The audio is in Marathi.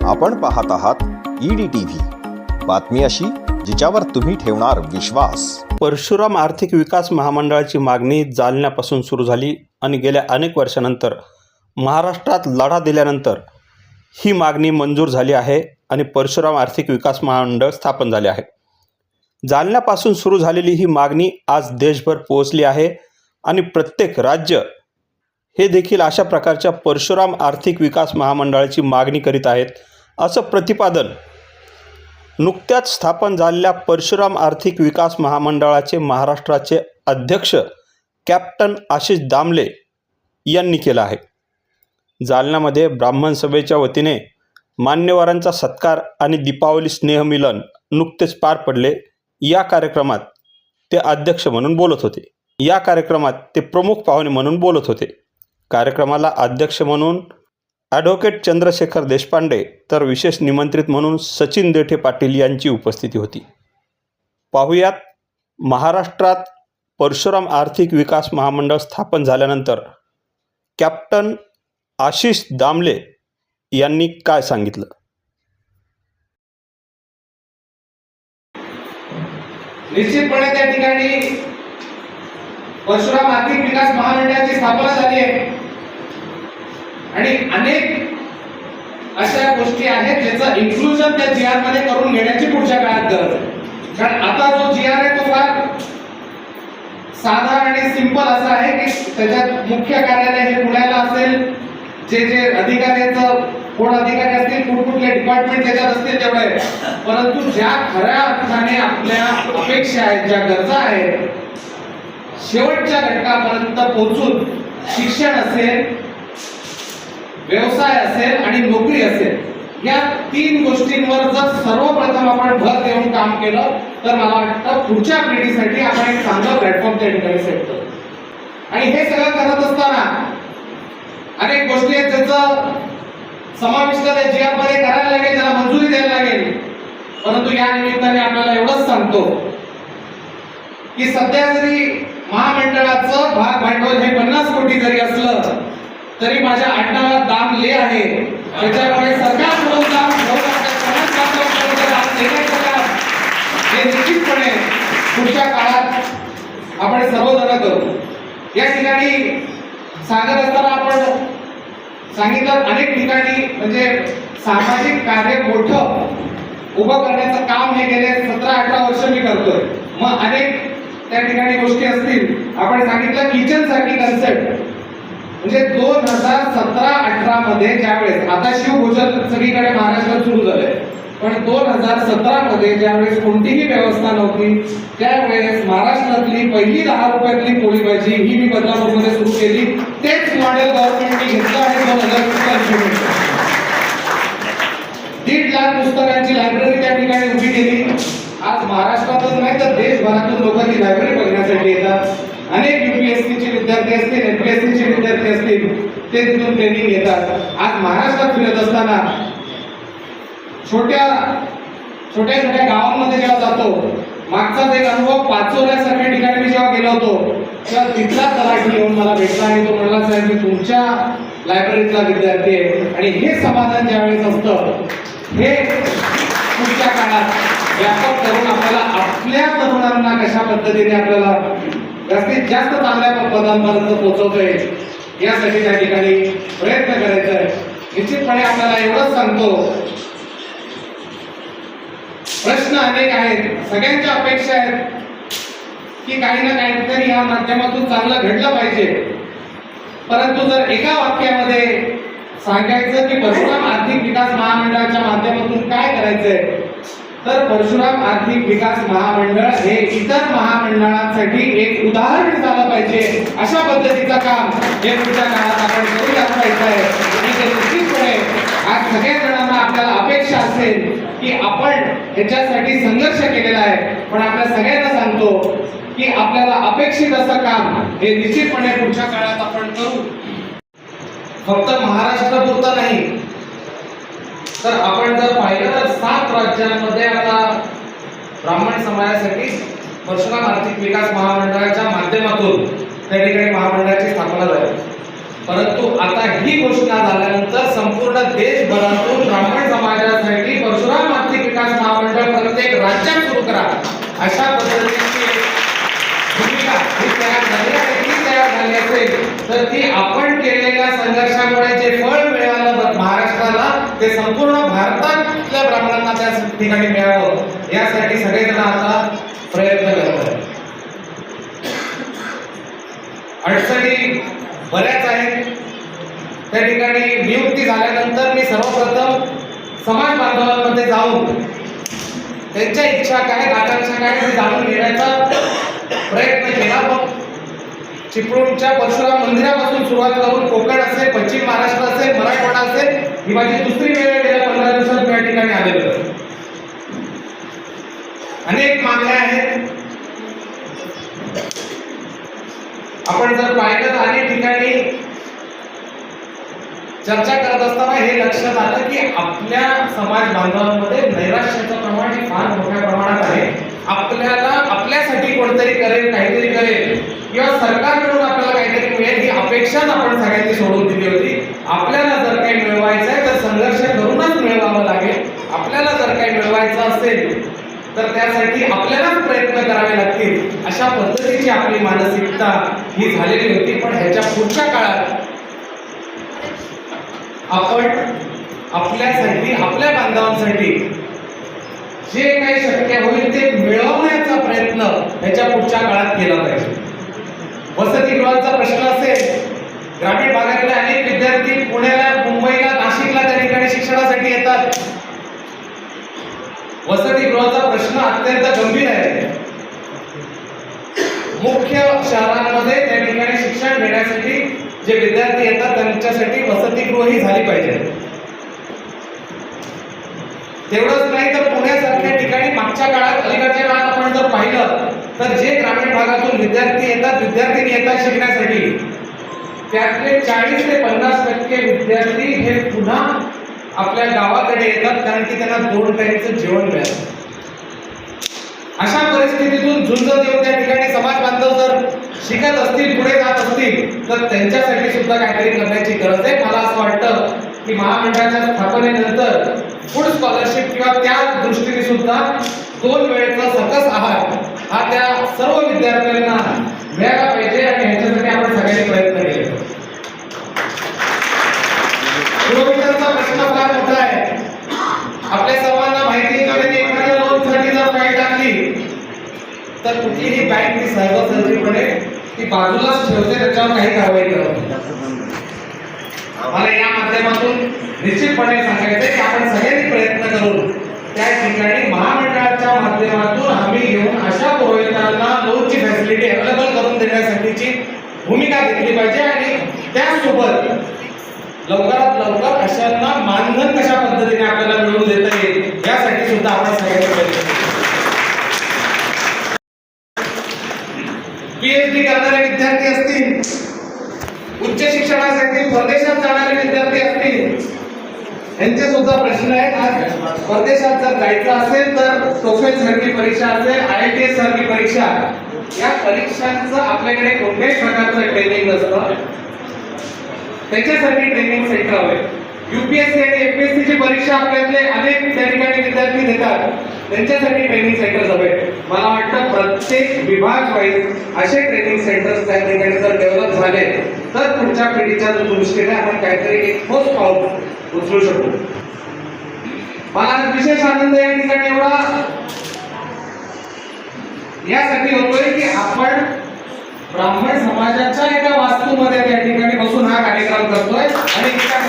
आपण पाहत आहात ईडी टी व्ही बातमी अशी जिच्यावर तुम्ही ठेवणार विश्वास. परशुराम आर्थिक विकास महामंडळाची मागणी जालन्यापासून सुरू झाली आणि गेल्या अनेक वर्षानंतर महाराष्ट्रात लढा दिल्यानंतर ही मागणी मंजूर झाली आहे आणि परशुराम आर्थिक विकास महामंडळ स्थापन झाले आहे. जालन्यापासून सुरू झालेली ही मागणी आज देशभर पोहोचली आहे आणि प्रत्येक राज्य हे देखील अशा प्रकारच्या परशुराम आर्थिक विकास महामंडळाची मागणी करीत आहेत असं प्रतिपादन नुकत्याच स्थापन झालेल्या परशुराम आर्थिक विकास महामंडळाचे महाराष्ट्राचे अध्यक्ष कॅप्टन आशिष दामले यांनी केलं आहे. जालन्यामध्ये ब्राह्मण सभेच्या वतीने मान्यवरांचा सत्कार आणि दीपावली स्नेहमिलन नुकतेच पार पडले. या कार्यक्रमात ते अध्यक्ष म्हणून बोलत होते. या कार्यक्रमात ते प्रमुख पाहुणे म्हणून बोलत होते. कार्यक्रमाला अध्यक्ष म्हणून ॲडव्होकेट चंद्रशेखर देशपांडे तर विशेष निमंत्रित म्हणून सचिन देठे पाटील यांची उपस्थिती होती. पाहुयात महाराष्ट्रात परशुराम आर्थिक विकास महामंडळ स्थापन झाल्यानंतर कॅप्टन आशिष दामले यांनी काय सांगितलं? निश्चितपणे त्या ठिकाणी परशुराम आर्थिक विकास महामंडळाची स्थापना झाली आहे. आणि अनेक अशा गोष्टी आहेत ज्याचं इन्क्लुजन त्या जी आरमध्ये करून घेण्याची पुढच्या काळात गरज आहे. कारण आता जो जी आर आहे तो फार साधा आणि सिंपल असा आहे की त्याच्यात मुख्य कार्यालय हे पुण्याला असेल जे जे अधिकाऱ्यांचं कोण अधिकारी असतील कुठकुठले डिपार्टमेंट त्याच्यात असतील तेवढे. परंतु ज्या खऱ्या अर्थाने आपल्या अपेक्षा आहेत ज्या गरजा आहेत शेवटच्या घटकापर्यंत पोहोचून शिक्षण असेल व्यवसाय असेल आणि नोकरी असेल या तीन गोष्टींवर जर सर्वप्रथम आपण भर देऊन काम केलं तर मला वाटतं पुढच्या पिढीसाठी आपण एक चांगलं प्लॅटफॉर्म त्या ठिकाणी सेट करतो आणि हे सगळं करत असताना अनेक गोष्टी आहेत ज्याचं समाविष्ट त्या जी मध्ये करायला लागेल त्याला मंजुरी द्यायला लागेल. परंतु या निमित्ताने आपल्याला एवढंच सांगतो की सध्या जरी महामंडळाचं भाग भांडवल हे पन्नास कोटी जरी असलं तरी माझ्या अण्णाला दाम ले आहे. त्याच्यामुळे सरकार दाम दाम हे निश्चितपणे पुढच्या काळात आपण सर्वजण करू. या ठिकाणी सांगत असताना आपण सांगितलं अनेक ठिकाणी म्हणजे सामाजिक कार्य मोठं उभं करण्याचं काम हे गेले सतरा अठरा वर्ष मी करतोय. मग अनेक त्या ठिकाणी गोष्टी असतील. आपण सांगितलं किचनसाठी कन्सेप्ट म्हणजे दोन हजार सतरा अठरा मध्ये ज्यावेळेस आता शिवभोजन सगळीकडे महाराष्ट्रात सुरू झालंय. पण दोन हजार सतरा मध्ये ज्यावेळेस कोणतीही व्यवस्था नव्हती त्यावेळेस महाराष्ट्रातली पहिली दहा रुपयातली पोळी भाजी ही मी बदलापूरमध्ये सुरू केली. तेच मॉडेल गव्हर्नमेंटने घेतलं आणि दोन हजार दीड लाख पुस्तकांची लायब्ररी त्या ठिकाणी उभी केली. आज महाराष्ट्रातच नाही तर देशभरातून लोक ती लायब्ररी बघण्यासाठी येतात. अनेक युपीएससीचे विद्यार्थी असतील एमपीएससीचे विद्यार्थी असतील ते तिथून ट्रेनिंग घेतात. आज महाराष्ट्रात फिरत असताना छोट्या छोट्या छोट्या गावांमध्ये जेव्हा जातो मागचाच एक अनुभव पाचोऱ्यासारख्या ठिकाणी मी जेव्हा गेलो होतो तेव्हा तिथला तलाठी येऊन मला भेटला आणि तो म्हणला साहेब मी तुमच्या लायब्ररीतला विद्यार्थी आहे. आणि हे समाधान ज्यावेळेस असतं हे पुढच्या काळात व्यापक करून आपल्याला आपल्या तरुणांना कशा पद्धतीने आपल्याला जास्तीत जास्त चांगल्या पदांपर्यंत पोहोचवतोय. यासाठी त्या ठिकाणी प्रयत्न करायचा आहे. निश्चितपणे आपल्याला एवढंच सांगतो. प्रश्न अनेक आहेत. सगळ्यांच्या अपेक्षा आहेत की काही ना काहीतरी या माध्यमातून चांगलं घडलं पाहिजे. परंतु जर एका वाक्यामध्ये सांगायचं की परशुराम आर्थिक विकास महामंडळाच्या माध्यमातून काय करायचंय? तर परशुराम आर्थिक विकास महामंडळ हे इतर महामंडळांसाठी एक उदाहरण झालं पाहिजे. अशा पद्धतीचं काम हे पुढच्या काळात आपण करू दाखवायचं आहे आणि ते निश्चितपणे आज सगळ्या जणांना आपल्याला अपेक्षा असेल की आपण ह्याच्यासाठी संघर्ष केलेला आहे. पण आपल्या सगळ्यांना सांगतो की आपल्याला अपेक्षित असं काम हे निश्चितपणे पुढच्या काळात आपण करू. फक्त महाराष्ट्रापुरतं नाही तर आपण जर पाहिलं तर सात राज्यांमध्ये आता ब्राह्मण समाजासाठी परशुराम आर्थिक विकास महामंडळाच्या माध्यमातून त्या ठिकाणी महामंडळाची स्थापना झाली. परंतु आता ही घोषणा झाल्यानंतर संपूर्ण देशभरातून ब्राह्मण समाजासाठी परशुराम आर्थिक विकास महामंडळ प्रत्येक राज्यात सुरू करा अशा पद्धतीची भूमिका ही तयार झाली आणि ती तयार झाली असेल तर ती आपण केली ते संपूर्ण भारतातल्या ब्राह्मणांना त्या ठिकाणी मिळावं यासाठी सगळेजण आता प्रयत्न करत आहेत अडचणी बऱ्याच आहेत. त्या ठिकाणी नियुक्ती झाल्यानंतर मी सर्वप्रथम समाज बांधवांमध्ये जाऊन त्यांच्या इच्छा काय आकांक्षा काय हे जाणून घेण्याचा प्रयत्न केला. मग चिपळूणच्या परशुराम मंदिरापासून सुरुवात करून कोकण असेल पश्चिम महाराष्ट्र असेल मराठवाडा असेल ही माझी दुसरी वेळ गेल्या पंधरा दिवसात या ठिकाणी आलेलो अनेक मागण्या आहेत. आपण जर पाहिलं तर अनेक ठिकाणी चर्चा करत असताना हे लक्षात आलं की आपल्या समाज बांधवांमध्ये नैराश्याचं प्रमाण हे फार मोठ्या प्रमाणात आहे. आपल्याला आपल्यासाठी कोणतरी करेल काहीतरी करेल. किंवा सरकारकडून आपल्याला काहीतरी मिळेल ही अपेक्षाच आपण सगळ्यांनी सोडून दिली होती. आपल्याला जर काही मिळवायचं आहे तर संघर्ष करूनच मिळवावं लागेल. आपल्याला जर काही मिळवायचं असेल तर त्यासाठी आपल्यालाच प्रयत्न करावे लागतील. अशा पद्धतीची आपली मानसिकता ही झालेली होती. पण ह्याच्या पुढच्या काळात आपण आपल्यासाठी आपल्या बांधवांसाठी जे काही शक्य होईल ते मिळवण्याचा प्रयत्न ह्याच्या पुढच्या काळात केला पाहिजे. वसतिगृहाचा प्रश्न असेल ग्रामीण भागातील अनेक विद्यार्थी पुण्याला मुंबईला नाशिकला त्या ठिकाणी शिक्षणासाठी येतात. वसतिगृहाचा प्रश्न अत्यंत गंभीर आहे. मुख्य शहरांमध्ये त्या ठिकाणी शिक्षण घेण्यासाठी जे विद्यार्थी येतात त्यांच्यासाठी वसतिगृह ही झाली पाहिजे. तेवढंच नाही तर पुण्यासारख्या ठिकाणी मागच्या काळात अलीकडच्या काळात तर जे ग्रामीण भागातून विद्यार्थी येतात विद्यार्थिनी येतात शिकण्यासाठी त्यातले चाळीस ते पन्नास टक्के विद्यार्थी हे पुन्हा आपल्या गावाकडे येतात कारण की त्यांना दोन टाईमचं जेवण मिळालं अशा परिस्थितीतून झुंज देऊन त्या ठिकाणी समाज बांधव जर शिकत असतील पुढे जात असतील तर त्यांच्यासाठी सुद्धा काहीतरी करण्याची गरज आहे. मला असं वाटतं की महामंडळाच्या स्थापनेनंतर फूड स्कॉलरशिप किंवा त्या दृष्टीने सुद्धा दोन वेळेचा हा त्या सर्व विद्यार्थ्यांना मिळाला पाहिजे आणि ह्याच्यासाठी आपण सगळ्यांनी प्रयत्न केले. किलोमीटरचा प्रश्न फार मोठा आहे. आपल्या सर्वांना माहिती आहे एखाद्या लोनसाठी जर फाईल टाकली तर कुठलीही बँक ती सहजासहजीपणे ती बाजूलाच ठेवते त्याच्यावर काही कारवाई करत आम्हाला या माध्यमातून निश्चितपणे सांगायचं की आपण सगळ्यांनी प्रयत्न करून त्या ठिकाणी महामंडळाच्या माध्यमातून आम्ही पुरोहितांना लोनची फॅसिलिटी अवेलेबल करून देण्यासाठीची भूमिका घेतली पाहिजे आणि त्यासोबत लवकरात लवकर अशांना मानधन कशा पद्धतीने आपल्याला मिळवून देता येईल यासाठी सुद्धा आपण सगळ्यांनी पाहिजे पीएचडी करणारे विद्यार्थी असतील उच्च शिक्षणासाठी परदेशात जाणारे यांचे सुद्धा प्रश्न आहेत. आज परदेशात जर जायचं असेल तर टोफेल सारखी परीक्षा असेल आय टी एस सारखी परीक्षा या परीक्षांचं आपल्याकडे कोणत्याही प्रकारचं ट्रेनिंग नसतं. त्याच्यासाठी ट्रेनिंग सेंटर हवे. युपीएससी आणि एमपीएससी ची परीक्षा आपल्यातले अनेक त्या ठिकाणी विद्यार्थी देतात. त्यांच्यासाठी ट्रेनिंग सेंटर हवे मला वाटतं प्रत्येक विभाग वाईज असे ट्रेनिंग सेंटर्स त्या ठिकाणी जर डेव्हलप झाले तर पुढच्या पिढीच्या दृष्टीने आपण काहीतरी एक ठोस पाऊल उचलू शकतो मला विशेष आनंद या ठिकाणी एवढा यासाठी होतोय की आपण ब्राह्मण समाजाच्या एका वास्तूमध्ये त्या ठिकाणी बसून हा कार्यक्रम करतोय आणि एका